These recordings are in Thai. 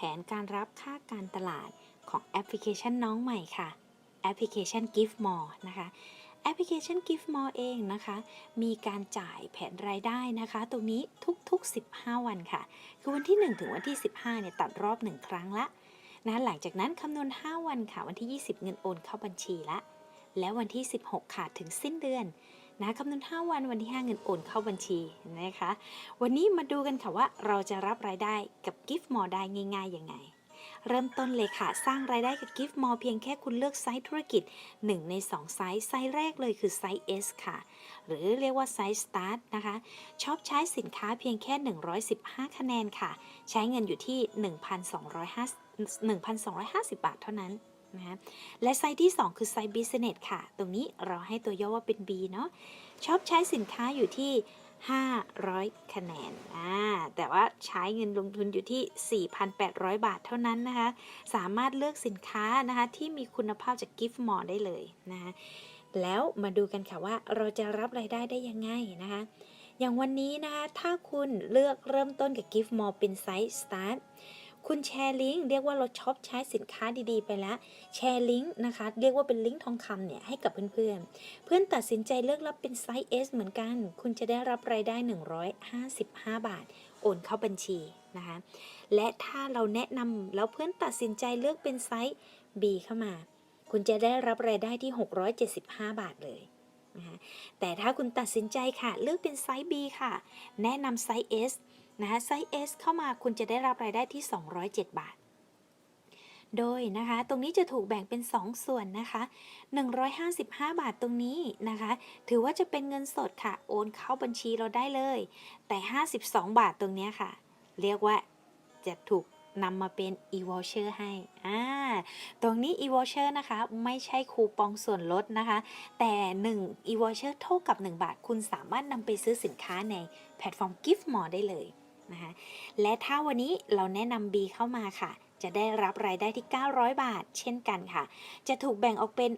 แผนการรับค่าการตลาดของแอปพลิเคชันน้องใหม่ค่ะ แอปพลิเคชัน Give More นะคะ แอปพลิเคชัน Give More เองนะคะ มีการจ่ายแผนรายได้นะคะ ตรงนี้ทุกๆ 15 วันค่ะ คือวันที่ 1 ถึงวันที่ 15เนี่ยตัดรอบ 1 ครั้งละนะหลังจากนั้นคำนวณ 5 วันค่ะ วันที่ 20 เงินโอนเข้าบัญชีละ และวันที่ 16 ค่ะ ถึงสิ้นเดือน นะคำนวณ5วันวันที่ 5 เงินโอนเข้าบัญชีนะคะ วันนี้มาดูกันค่ะว่าเราจะรับรายได้กับ Gift More ได้ง่ายๆยังไง เริ่มต้นเลยค่ะ สร้างรายได้กับ Gift More เพียงแค่คุณเลือกไซต์ธุรกิจ 1 ใน 2 ไซส์ไซส์แรกเลยคือไซส์ S ค่ะ หรือเรียกว่าไซส์ Start นะคะชอบใช้สินค้าเพียงแค่ 115 คะแนนค่ะ ใช้เงินอยู่ที่ 1,250 1,250 บาทเท่านั้น นะคะและไซต์ที่ 2 คือไซต์ Business ค่ะ ตรงนี้เราให้ตัวย่อว่าเป็น B เนาะชอบใช้สินค้าอยู่ที่ 500 คะแนนอ่าแต่ว่าใช้เงินลงทุนอยู่ที่ 4,800 บาทเท่านั้นนะคะ สามารถเลือกสินค้านะคะ ที่มีคุณภาพจาก Gift More ได้เลยนะคะแล้วมาดูกันค่ะว่าเราจะรับรายได้ได้ยังไงนะคะ อย่างวันนี้นะคะ ถ้าคุณเลือกเริ่มต้นกับ Gift More เป็นไซส์ Start คุณแชร์ลิงก์เรียกว่าเราช็อปใช้สินค้าดีๆ ไปแล้วแชร์ลิงก์นะคะ เรียกว่าเป็นลิงก์ทองคำเนี่ยให้กับเพื่อนๆ เพื่อนตัดสินใจเลือกรับเป็นไซส์ S เหมือนกัน คุณจะได้รับรายได้ 155 บาท โอนเข้าบัญชีนะคะ และถ้าเราแนะนำแล้วเพื่อนตัดสินใจเลือกเป็นไซส์ B เข้ามา คุณจะได้รับรายได้ที่ 675 บาทเลยนะคะแต่ถ้าคุณตัดสินใจค่ะ เลือกเป็นไซส์ B ค่ะ แนะนำไซส์ S นะคะไซส์ S เข้ามาคุณจะได้รับรายได้ที่ 207 บาท โดยนะคะ ตรงนี้จะถูกแบ่งเป็น 2 ส่วนนะคะ 155 บาทตรงนี้นะคะ ถือว่าจะเป็นเงินสดค่ะ โอนเข้าบัญชีเราได้เลย แต่ 52 บาทตรงนี้ค่ะ เรียกว่าจะถูกนำมาเป็น e-voucher ให้ อ่า ตรงนี้ e-voucher นะคะ ไม่ใช่คูปองส่วนลดนะคะ แต่ 1 e-voucher เท่ากับ 1 บาท คุณสามารถนำไปซื้อสินค้าในแพลตฟอร์ม Gift More ได้เลย นะคะและถ้าวันนี้เราแนะนำ B เข้ามาค่ะ จะได้รับรายได้ที่ 900 บาท เช่นกันค่ะ จะถูกแบ่งออกเป็น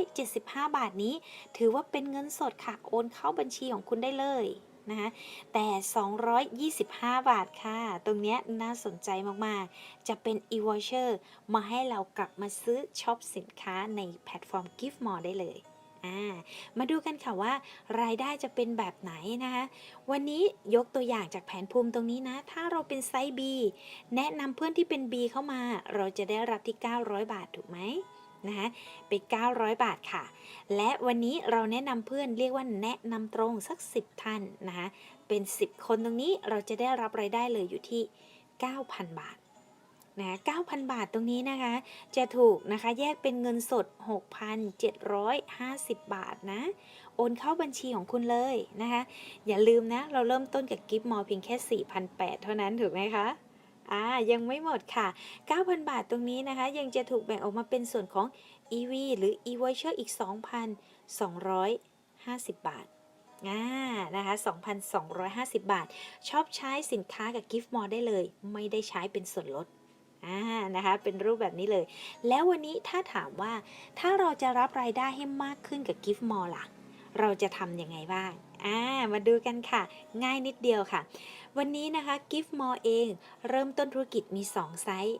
675 บาทนี้ ถือว่าเป็นเงินสดค่ะ โอนเข้าบัญชีของคุณได้เลยนะคะแต่ 225 บาทค่ะ ตรงนี้น่าสนใจมาก ๆ จะเป็น e-voucher มาให้เรากลับมาซื้อช็อปสินค้าในแพลตฟอร์ม Gift More ได้เลย อ่ามาดูกันค่ะว่ารายได้จะเป็นแบบไหนนะคะ วันนี้ยกตัวอย่างจากแผนภูมิตรงนี้นะ ถ้าเราเป็นไซส์ B แนะนำเพื่อนที่เป็น B เข้ามา เราจะได้รับที่ 900 บาทถูกไหมนะคะเป็น 900 บาทค่ะ และวันนี้เราแนะนำเพื่อนเรียกว่าแนะนำตรงสัก 10 ท่านนะคะเป็น 10 คนตรงนี้เราจะได้รับรายได้เลยอยู่ที่ 9,000 บาท นะ9,000 บาทตรงนี้นะคะ จะถูกนะคะแยกเป็นเงินสด 6,750 บาทนะ โอนเข้าบัญชีของคุณเลยนะคะ อย่าลืมนะ เราเริ่มต้นกับกิฟต์มอลเพียงแค่ 4,800 เท่านั้นถูกไหมคะอ่ายังไม่หมดค่ะ 9,000 บาทตรงนี้นะคะ ยังจะถูกแบ่งออกมาเป็นส่วนของ EV หรือ e-voucher อีก 2,250 บาทอ่านะคะ 2,250 บาท ชอบใช้สินค้ากับ Gift More ได้เลย ไม่ได้ใช้เป็นส่วนลด อ่านะคะ เป็นรูปแบบนี้เลย แล้ววันนี้ถ้าถามว่าถ้าเราจะรับรายได้ให้มากขึ้นกับ Gift More ล่ะ เราจะทำยังไงบ้างอ่ามาดูกันค่ะ ง่ายนิดเดียวค่ะ วันนี้นะคะ Gift More เอง เริ่มต้นธุรกิจมี 2 ไซส์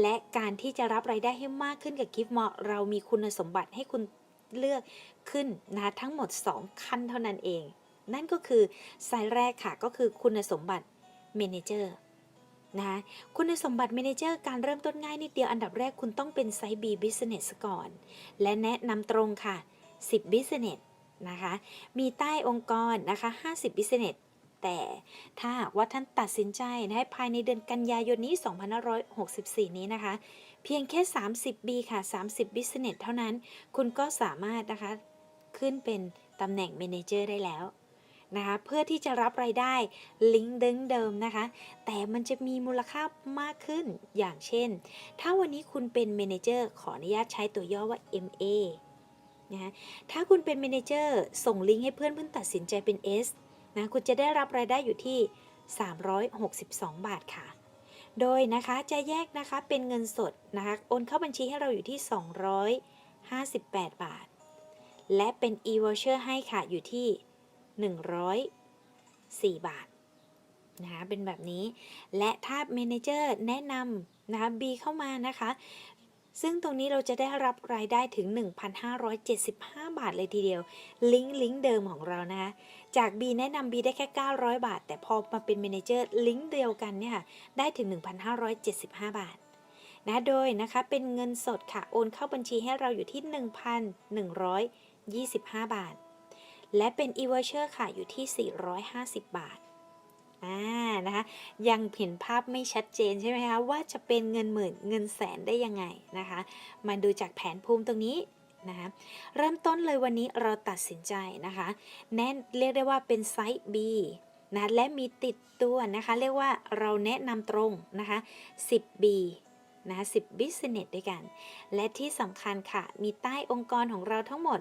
และการที่จะรับรายได้ให้มากขึ้นกับ Gift More เรามีคุณสมบัติให้คุณเลือกขึ้นนะคะทั้งหมด 2 ขั้นเท่านั้นเอง นั่นก็คือไซส์แรกค่ะก็คือคุณสมบัติ Manager นะคุณสมบัติ Manager การเริ่มต้นง่ายนิดเดียวอันดับแรกคุณต้องเป็นไซส์ B Business ก่อน และแนะนำตรงค่ะ 10 Business นะคะ มีใต้องค์กรนะคะ 50 Business แต่ถ้าหากว่าท่านตัดสินใจนะภายในเดือนกันยายนนี้ 2564 นี้นะคะ เพียงแค่ 30 B ค่ะ 30 Business เท่านั้น คุณก็สามารถนะคะ ขึ้นเป็นตำแหน่ง Manager ได้แล้ว นะคะเพื่อที่จะรับรายได้ลิงก์เดิมเดิมนะคะ แต่มันจะมีมูลค่ามากขึ้นอย่างเช่น ถ้าวันนี้คุณเป็น Manager ขออนุญาตใช้ตัวย่อว่า MA นะะถ้าคุณเป็น Manager ส่งลิงก์ให้เพื่อนเพื่อนตัดสินใจเป็น S นะคุณจะได้รับรายได้อยู่ที่ 362 บาทค่ะ โดยนะคะจะแยกนะคะเป็นเงินสดนะคะโอนเข้าบัญชีให้เราอยู่ที่ 258 บาท และเป็น e-voucher ให้ค่ะอยู่ที่ 104 บาทนะคะเป็นแบบนี้และถ้าเมนเจอร์แนะนำนะคะ B เข้ามานะคะ ซึ่งตรงนี้เราจะได้รับรายได้ถึง 1,575 บาทเลยทีเดียว ลิงก์ลิงก์เดิมของเรานะคะ จาก B แนะนำ B ได้แค่ 900 บาท แต่พอมาเป็นเมนเจอร์ลิงก์เดียวกันเนี่ยค่ะได้ถึง 1,575 บาทนะโดยนะคะเป็นเงินสดค่ะ โอนเข้าบัญชีให้เราอยู่ที่ 1,125 บาท และเป็น e-voucher ค่ะ อยู่ที่ 450 บาทอ่านะคะ ยังเห็นภาพไม่ชัดเจนใช่ไหมคะ ว่าจะเป็นเงินหมื่นเงินแสนได้ยังไงนะคะ มาดูจากแผนภูมิตรงนี้นะคะเริ่มต้นเลยวันนี้เราตัดสินใจนะคะ แน่นเรียกได้ว่าเป็นไซส์ B นะและมีติดตัวนะคะ เรียกว่าเราแนะนำตรงนะคะ 10B นะ10 business ด้วยกัน และที่สำคัญค่ะ มีใต้องค์กรของเราทั้งหมด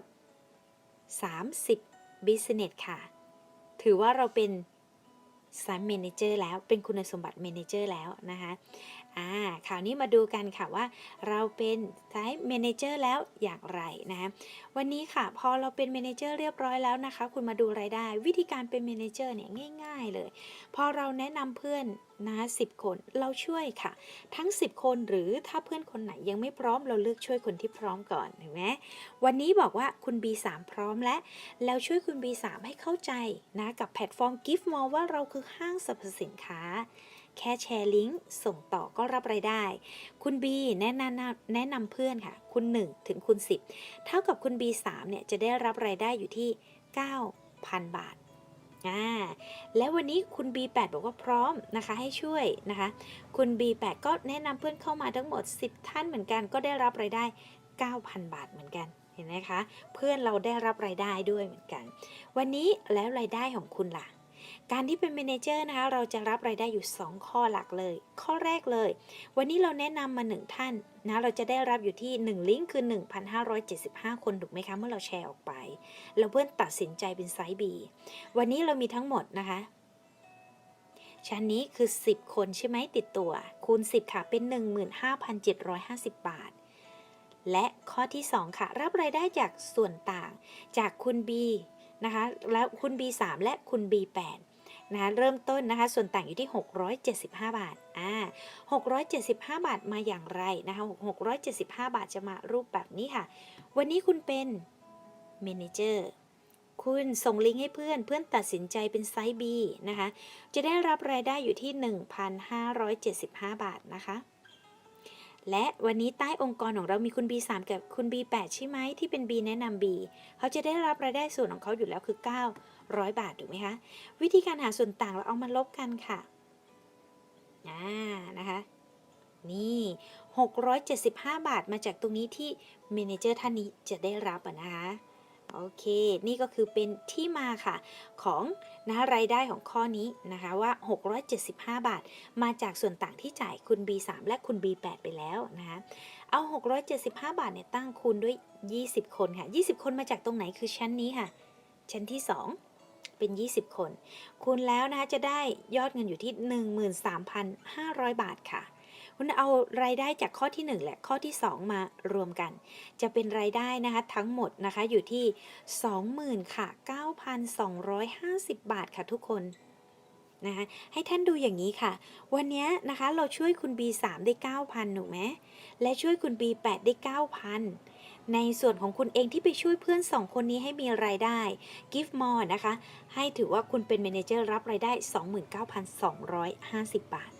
30 business ค่ะ ถือว่าเราเป็นสายเมนเจอร์แล้ว เป็นคุณสมบัติเมนเจอร์แล้วนะคะ อ่าคราวนี้มาดูกันค่ะว่า เราเป็นสายเมนเจอร์แล้วอย่างไรนะคะวันนี้ค่ะพอเราเป็นเมนเจอร์เรียบร้อยแล้วนะคะ คุณมาดูรายได้ วิธีการเป็นเมนเจอร์เนี่ยง่าย ๆเลย พอเราแนะนำเพื่อนนะสิบคนเราช่วยค่ะ ทั้ง 10 คนหรือถ้าเพื่อนคนไหนยังไม่พร้อมเราเลือกช่วยคนที่พร้อมก่อนเห็นไหมวันนี้บอกว่าคุณ B3 พร้อมแล้วแล้วช่วยคุณ B3 ให้เข้าใจนะกับแพลตฟอร์ม Gift More ว่าเราคือห้างสรรพสินค้า แค่แชร์ลิงก์ส่งต่อก็รับรายได้ คุณ B แนะนำแนะนำเพื่อนค่ะ คุณ 1 ถึงคุณ 10 เท่ากับคุณ B3 เนี่ยจะได้รับรายได้อยู่ที่ 9,000 บาทอ่าและวันนี้คุณ B8 บอกว่าพร้อมนะคะให้ช่วยนะคะ คุณ B8 ก็แนะนำเพื่อนเข้ามาทั้งหมด 10 ท่านเหมือนกัน ก็ได้รับรายได้ 9,000 บาทเหมือนกันเห็นไหมคะ เพื่อนเราได้รับรายได้ด้วยเหมือนกัน วันนี้แล้วรายได้ของคุณล่ะ การที่เป็นเมเนเจอร์นะคะเราจะรับรายได้อยู่ 2 ข้อหลักเลย ข้อแรกเลย วันนี้เราแนะนำมา 1 ท่านนะเราจะได้รับอยู่ที่ 1 ลิงก์คือ 1,575 คนถูกไหมคะเมื่อเราแชร์ออกไปแล้วเพื่อนตัดสินใจเป็นไซส์ B วันนี้เรามีทั้งหมดนะคะชั้นนี้คือ 10 คนใช่ไหมติดตัว คูณ 10 ค่ะ เป็น 15,750 บาท และข้อที่ 2 ค่ะ รับรายได้จากส่วนต่าง จากคุณ B นะคะ แล้วคุณ B3 และคุณ B8 นะคะเริ่มต้นนะคะ ส่วนต่างอยู่ที่ 675 บาทอ่า675 บาทมาอย่างไรนะคะ675 บาทจะมารูปแบบนี้ค่ะ วันนี้คุณเป็นเมนเจอร์คุณส่งลิงก์ให้เพื่อนเพื่อนตัดสินใจเป็นไซส์ B นะคะ จะได้รับรายได้อยู่ที่ 1,575 บาทนะคะ และวันนี้ใต้องค์กรของเรามีคุณ B3 กับคุณ B8 ใช่ไหมที่เป็น B แนะนำ B เขาจะได้รับรายได้ส่วนของเขาอยู่แล้วคือ 900 บาทถูกไหมคะ วิธีการหาส่วนต่างเราเอามาลบกันค่ะอ่านะคะนี่ 675 บาทมาจากตรงนี้ที่เมนเจอร์ท่านนี้จะได้รับนะคะ โอเค นี่ก็คือเป็นที่มาค่ะของนะะรายได้ของข้อนี้นะคะว่า 675 บาท มาจากส่วนต่างที่จ่ายคุณ B3 และคุณ B8 ไปแล้วนะคะเอา 675 บาทเนี่ยตั้งคูณด้วย 20 คนค่ะ 20 คนมาจากตรงไหนคือชั้นนี้ค่ะ ชั้นที่ 2เป็น 20 คน คูณแล้วนะคะจะได้ยอดเงินอยู่ที่ 13,500 บาทค่ะ คุณเอารายได้จากข้อที่ 1 และข้อที่ 2 มารวมกัน จะเป็นรายได้นะคะทั้งหมดนะคะอยู่ที่ 20,000ค่ะ9,250 บาทค่ะทุกคนนะคะให้ท่านดูอย่างนี้ค่ะ วันนี้นะคะเราช่วยคุณ B3 ได้ 9,000ถูกไหมและช่วยคุณ B8 ได้ 9,000 ในส่วนของคุณเองที่ไปช่วยเพื่อน 2 คนนี้ให้มีรายได้ Give more นะคะ ให้ถือว่าคุณเป็นเมนเจอร์รับรายได้ 29,250 บาท